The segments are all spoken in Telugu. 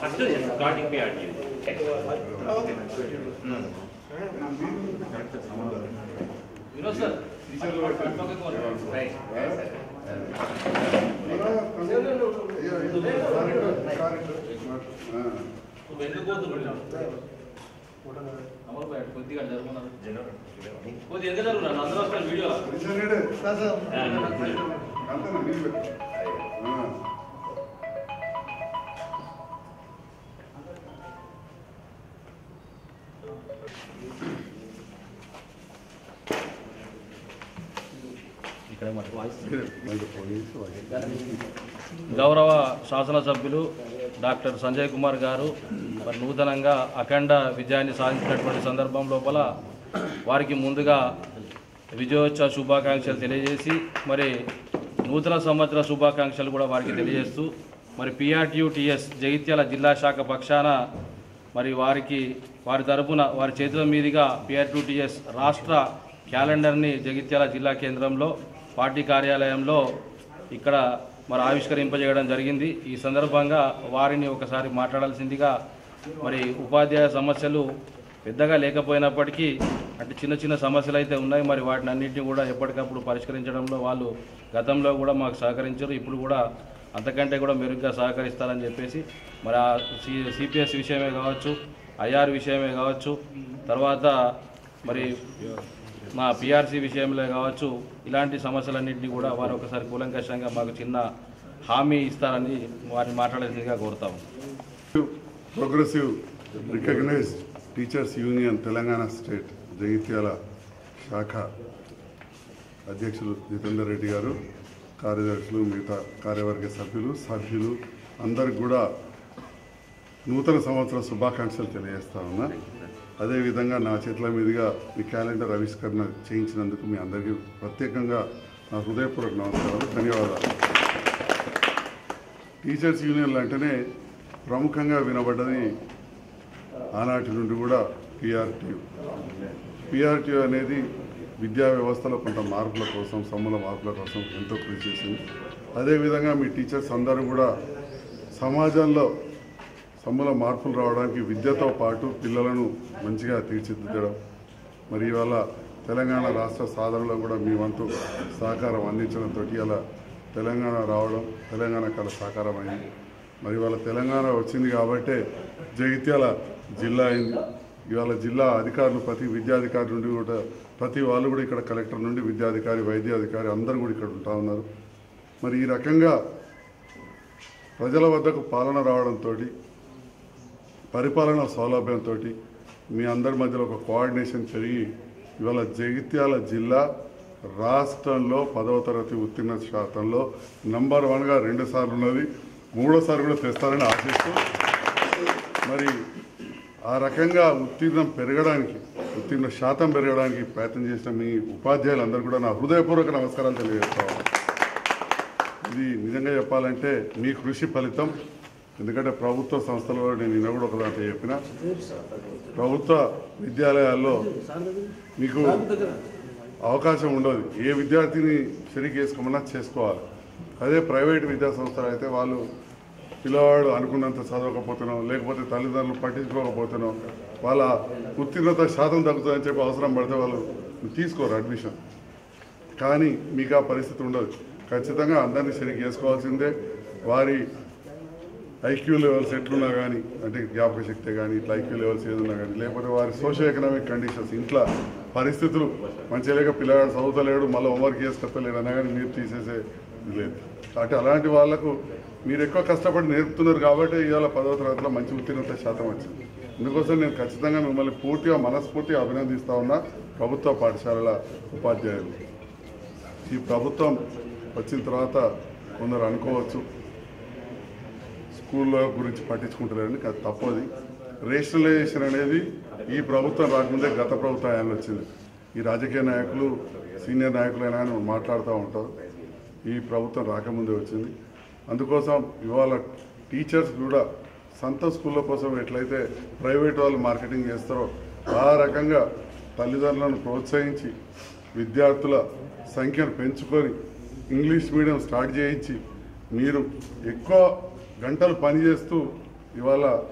first starting PRT Vinod sir right నువ్వు ఎందుకు పోతున్నావు అమలు బయట కొద్దిగా జరుగుతున్నారు కొద్దిగా ఎందుకు జరుగుతున్నారు అందరూ వస్తారు వీడియో గౌరవ శాసనసభ్యులు డాక్టర్ సంజయ్ కుమార్ గారు మరి నూతనంగా అఖండ విజయాన్ని సాధించినటువంటి సందర్భం లోపల వారికి ముందుగా విజయోత్సవ శుభాకాంక్షలు తెలియజేసి మరి నూతన సంవత్సర శుభాకాంక్షలు కూడా వారికి తెలియజేస్తూ మరి పిఆర్టీయు టిఎస్ జగిత్యాల జిల్లా శాఖ పక్షాన మరి వారికి వారి తరపున వారి చేతుల మీదుగా పిఆర్టీయు టిఎస్ రాష్ట్ర క్యాలెండర్ని జగిత్యాల జిల్లా కేంద్రంలో పార్టీ కార్యాలయంలో ఇక్కడ మరి ఆవిష్కరింపజేయడం జరిగింది. ఈ సందర్భంగా వారిని ఒకసారి మాట్లాడాల్సిందిగా మరి ఉపాధ్యాయ సమస్యలు పెద్దగా లేకపోయినప్పటికీ అంటే చిన్న చిన్న సమస్యలు అయితే ఉన్నాయి. మరి వాటిని అన్నింటినీ కూడా ఎప్పటికప్పుడు పరిష్కరించడంలో వాళ్ళు గతంలో కూడా మాకు సహకరించారు. ఇప్పుడు కూడా అంతకంటే కూడా మెరుగ్గా సహకరిస్తారని చెప్పేసి మరి ఆ సి సిపిఎస్ విషయమే కావచ్చు ఐఆర్ విషయమే కావచ్చు తర్వాత మరి మా పిఆర్సీ విషయంలో కావచ్చు ఇలాంటి సమస్యలన్నింటినీ కూడా వారు ఒకసారి కూలంకషంగా మాకు చిన్న హామీ ఇస్తారని వారిని మాట్లాడేదిగా కోరుతాము progressive recognised teachers union Telangana state Jagtial శాఖ అధ్యక్షులు జితేందర్ రెడ్డి గారు కార్యదర్శులు మిగతా కార్యవర్గ సభ్యులు సభ్యులు అందరికి కూడా నూతన సంవత్సర శుభాకాంక్షలు తెలియజేస్తా ఉన్నా. అదేవిధంగా నా చేతుల మీదుగా ఈ క్యాలెండర్ ఆవిష్కరణ చేయించినందుకు మీ అందరికీ ప్రత్యేకంగా నా హృదయపూర్వక నమస్కారాలు ధన్యవాదాలు. టీచర్స్ యూనియన్లు అంటేనే ప్రముఖంగా వినబడ్డది ఆనాటి నుండి కూడా పిఆర్టీయు. పిఆర్టీయు అనేది విద్యా వ్యవస్థలో కొంత మార్పుల కోసం సమూల మార్పుల కోసం ఎంతో కృషి చేసింది. అదేవిధంగా మీ టీచర్స్ అందరూ కూడా సమాజంలో సమూల మార్పులు రావడానికి విద్యతో పాటు పిల్లలను మంచిగా తీర్చిదిద్దడం. మరి ఇవాళ తెలంగాణ రాష్ట్ర సాధనలో కూడా మీ వంతు సహకారం అందించడంతో అలా తెలంగాణ రావడం తెలంగాణ కళ సహకారం అయింది. మరి ఇవాళ తెలంగాణ వచ్చింది కాబట్టే జగిత్యాల జిల్లా అయింది. ఇవాళ జిల్లా అధికారులు ప్రతి విద్యాధికారి నుండి కూడా ప్రతి వాళ్ళు కూడా ఇక్కడ కలెక్టర్ నుండి విద్యాధికారి వైద్యాధికారి అందరూ కూడా ఇక్కడ ఉంటా ఉన్నారు. మరి ఈ రకంగా ప్రజల వద్దకు పాలన రావడంతో పరిపాలన సౌలభ్యంతో మీ అందరి మధ్యలో ఒక కోఆర్డినేషన్ పెరిగి ఇవాళ జగిత్యాల జిల్లా రాష్ట్రంలో పదవ తరగతి ఉత్తీర్ణ శాతంలో నంబర్ వన్గా రెండు సార్లు ఉన్నది. మూడోసారి కూడా తెస్తారని ఆశిస్తూ మరి ఆ రకంగా ఉత్తీర్ణం పెరగడానికి ఉత్తీర్ణ శాతం పెరగడానికి ప్రయత్నం చేసిన మీ ఉపాధ్యాయులందరూ కూడా నా హృదయపూర్వక నమస్కారాలు తెలియజేస్తాను. ఇది నిజంగా చెప్పాలంటే మీ కృషి ఫలితం. ఎందుకంటే ప్రభుత్వ సంస్థలో నేను నిన్న కూడా ఒక దాంట్లో చెప్పిన ప్రభుత్వ విద్యాలయాల్లో మీకు అవకాశం ఉండదు. ఏ విద్యార్థిని సరిగ్గా చేసుకోమన్నా చేసుకోవాలి. అదే ప్రైవేట్ విద్యా సంస్థలు అయితే వాళ్ళు పిల్లవాడు అనుకున్నంత చదవకపోతున్నాం లేకపోతే తల్లిదండ్రులు పట్టించుకోకపోతున్నాం వాళ్ళ ఉత్తీర్ణత శాతం తగ్గుతుందని చెప్పి అవసరం పడితే వాళ్ళు తీసుకోరు అడ్మిషన్. కానీ మీకు ఆ పరిస్థితి ఉండదు. ఖచ్చితంగా అందరినీ సరిగ్గా చేసుకోవాల్సిందే వారి ఐక్యూ లెవెల్స్ ఎట్లున్నా కానీ అంటే జ్ఞాపక శక్తి కానీ ఇట్లా ఐక్యూ లెవెల్స్ ఏదన్నా కానీ లేకపోతే వారి సోషల్ ఎకనామిక్ కండిషన్స్ ఇంట్లో పరిస్థితులు మంచిగా లేక పిల్లగాడు చదువుతలేడు మళ్ళీ హోంవర్క్ చేసుకొస్తలేడు అన్నా కానీ మీరు తీసేసే లేదు. కాబట్టి అలాంటి వాళ్ళకు మీరు ఎక్కువ కష్టపడి నేర్పుతున్నారు కాబట్టి ఇవాళ పదవ తరగతిలో మంచి ఉత్తీర్ణత శాతం వచ్చింది. అందుకోసం నేను ఖచ్చితంగా మిమ్మల్ని పూర్తిగా మనస్ఫూర్తిగా అభినందిస్తూ ఉన్నా. ప్రభుత్వ పాఠశాలల ఉపాధ్యాయులు. ఈ ప్రభుత్వం వచ్చిన తర్వాత కొందరు అనుకోవచ్చు స్కూళ్ళ గురించి పట్టించుకుంటలేరని అది తప్పది. రేషనలైజేషన్ అనేది ఈ ప్రభుత్వం రాకముందే గత ప్రభుత్వం ఆయన వచ్చింది. ఈ రాజకీయ నాయకులు సీనియర్ నాయకులైనా కానీ మాట్లాడుతూ ఉంటారు. ఈ ప్రభుత్వం రాకముందే వచ్చింది. అందుకోసం ఇవాళ టీచర్స్ కూడా సొంత స్కూళ్ళ కోసం ఎట్లయితే ప్రైవేట్ వాళ్ళు మార్కెటింగ్ చేస్తారో ఆ రకంగా తల్లిదండ్రులను ప్రోత్సహించి విద్యార్థుల సంఖ్యను పెంచుకొని ఇంగ్లీష్ మీడియం స్టార్ట్ చేయించి మీరు ఎక్కువ గంటలు పనిచేస్తూ ఇవాళ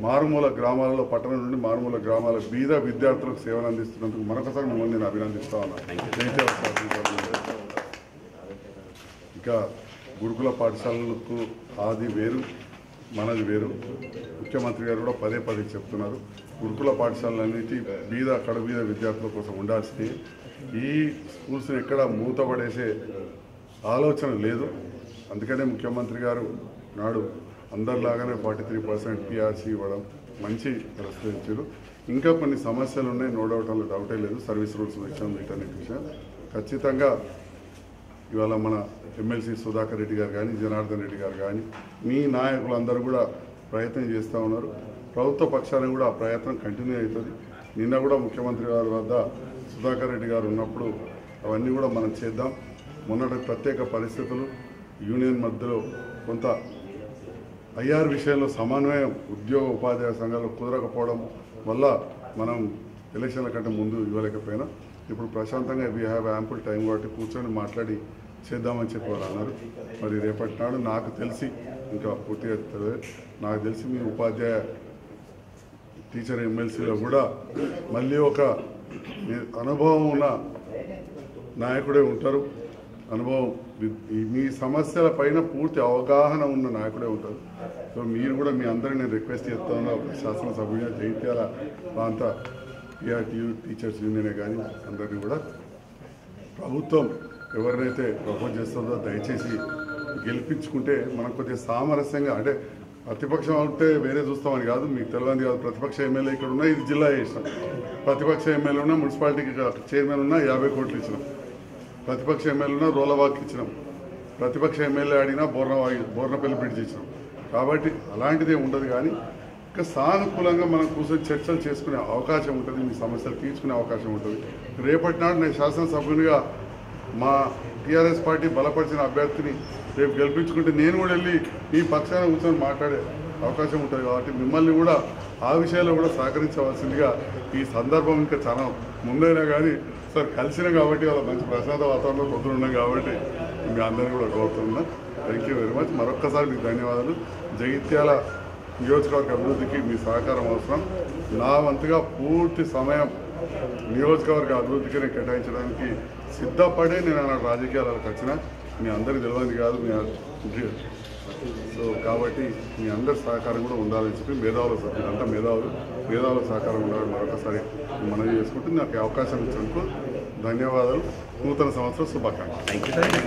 మారుమూల గ్రామాలలో పట్టణం నుండి మారుమూల గ్రామాల బీద విద్యార్థులకు సేవలు అందిస్తున్నందుకు మరొకసారి మిమ్మల్ని నేను అభినందిస్తా ఉన్నాను. ఇంకా గురుకుల పాఠశాలలకు ఆది వేరు మనది వేరు. ముఖ్యమంత్రి గారు కూడా పదే పదే చెప్తున్నారు. గురుకుల పాఠశాలలన్నిటి బీద కడబీద విద్యార్థుల కోసం ఉండాల్సింది. ఈ స్కూల్స్ని ఎక్కడ మూతపడేసే ఆలోచన లేదు. అందుకనే ముఖ్యమంత్రి గారు నాడు అందరిలాగానే ఫార్టీ త్రీ పర్సెంట్ పిఆర్సీ ఇవ్వడం మంచి ప్రశ్నించారు ఇంకా కొన్ని సమస్యలు ఉన్నాయి నో డౌట్ అందులో డౌటే లేదు. సర్వీస్ రూల్స్ విషయం వీటన్నిటి విషయం. ఖచ్చితంగా ఇవాళ మన ఎమ్మెల్సీ సుధాకర్ రెడ్డి గారు కానీ జనార్దన్ రెడ్డి గారు కానీ మీ నాయకులందరూ కూడా ప్రయత్నం చేస్తూ ఉన్నారు. ప్రభుత్వ పక్షాన్ని కూడా ఆ ప్రయత్నం కంటిన్యూ అవుతుంది. నిన్న కూడా ముఖ్యమంత్రి గారి వద్ద సుధాకర్ రెడ్డి గారు ఉన్నప్పుడు అవన్నీ కూడా మనం చేద్దాం. మొన్నటి ప్రత్యేక పరిస్థితులు యూనియన్ మధ్యలో కొంత ఐఆర్ విషయంలో సమన్వయం ఉద్యోగ ఉపాధ్యాయ సంఘాలు కుదరకపోవడం వల్ల మనం ఎలక్షన్ల కంటే ముందు ఇవ్వలేకపోయినా ఇప్పుడు ప్రశాంతంగా వీ హ్యావ్ యాంపుల్ టైం కాబట్టి కూర్చొని మాట్లాడి చేద్దామని చెప్పి వారు అన్నారు. మరి రేపటి నాడు నాకు తెలిసి ఇంకా పూర్తిగా నాకు తెలిసి మీ ఉపాధ్యాయ టీచర్ ఎమ్మెల్సీలో కూడా మళ్ళీ ఒక మీ అనుభవం ఉన్న నాయకుడే ఉంటారు. అనుభవం. మీ సమస్యల పైన పూర్తి అవగాహన ఉన్న నాయకుడే ఉంటారు. సో మీరు కూడా మీ అందరిని నేను రిక్వెస్ట్ చేస్తాను. ఒక శాసనసభ్యుగా జైత్యాల ప్రాంత పిఆర్టీయూ టీచర్స్ యూనియనే కానీ అందరినీ కూడా ప్రభుత్వం ఎవరినైతే ప్రపోజ్ చేస్తుందో దయచేసి గెలిపించుకుంటే మనం కొద్దిగా సామరస్యంగా అంటే ప్రతిపక్షం అంటే వేరే చూస్తామని కాదు మీకు తెలియదు కాదు. ప్రతిపక్ష ఎమ్మెల్యే ఇక్కడ ఉన్నా ఇది జిల్లా చేసినాం. ప్రతిపక్ష ఎమ్మెల్యే ఉన్నా మున్సిపాలిటీకి చైర్మన్ ఉన్నా యాభై కోట్లు ఇచ్చినాం. ప్రతిపక్ష ఎమ్మెల్యే రోలవాక్ ఇచ్చినాం. ప్రతిపక్ష ఎమ్మెల్యే అడిగినా బోర్న బోర్నపల్లి బ్రిడ్జ్ ఇచ్చినాం కాబట్టి అలాంటిదే ఉండదు కానీ ఇంకా సానుకూలంగా మనం కూర్చొని చర్చలు చేసుకునే అవకాశం ఉంటుంది మీ సమస్యలు తీర్చుకునే అవకాశం ఉంటుంది. రేపటి నాడు నేను శాసనసభ్యునిగా మా టీఆర్ఎస్ పార్టీ బలపరిచిన అభ్యర్థిని రేపు గెలిపించుకుంటే నేను కూడా వెళ్ళి మీ పక్షాన కూర్చొని మాట్లాడే అవకాశం ఉంటుంది కాబట్టి మిమ్మల్ని కూడా ఆ విషయాల్లో కూడా సహకరించవలసిందిగా ఈ సందర్భం ఇంకా చాలా ముందైనా కానీ సార్ కలిసినా కాబట్టి వాళ్ళ మంచి ప్రశాంత వాతావరణంలో పొద్దున కాబట్టి మీ అందరినీ కూడా కోరుతున్నా. థ్యాంక్ యూ వెరీ మచ్ మరొక్కసారి మీకు ధన్యవాదాలు. జగిత్యాల నియోజకవర్గ అభివృద్ధికి మీ సహకారం అవసరం. నా వంతుగా పూర్తి సమయం నియోజకవర్గ అభివృద్ధికి నేను కేటాయించడానికి సిద్ధపడే నేను రాజకీయాలకు వచ్చిన. మీ అందరికి తెలియదు కాదు మీ సో కాబట్టి మీ అందరి సహకారం కూడా ఉండాలని చెప్పి మేధావుల సహకారం అంతా మేధావులు. మేధావుల సహకారం ఉండాలని మరొకసారి మనం చేసుకుంటూ నాకు అవకాశం ఇచ్చినందుకు ధన్యవాదాలు. నూతన సంవత్సరం శుభాకాంక్షలు.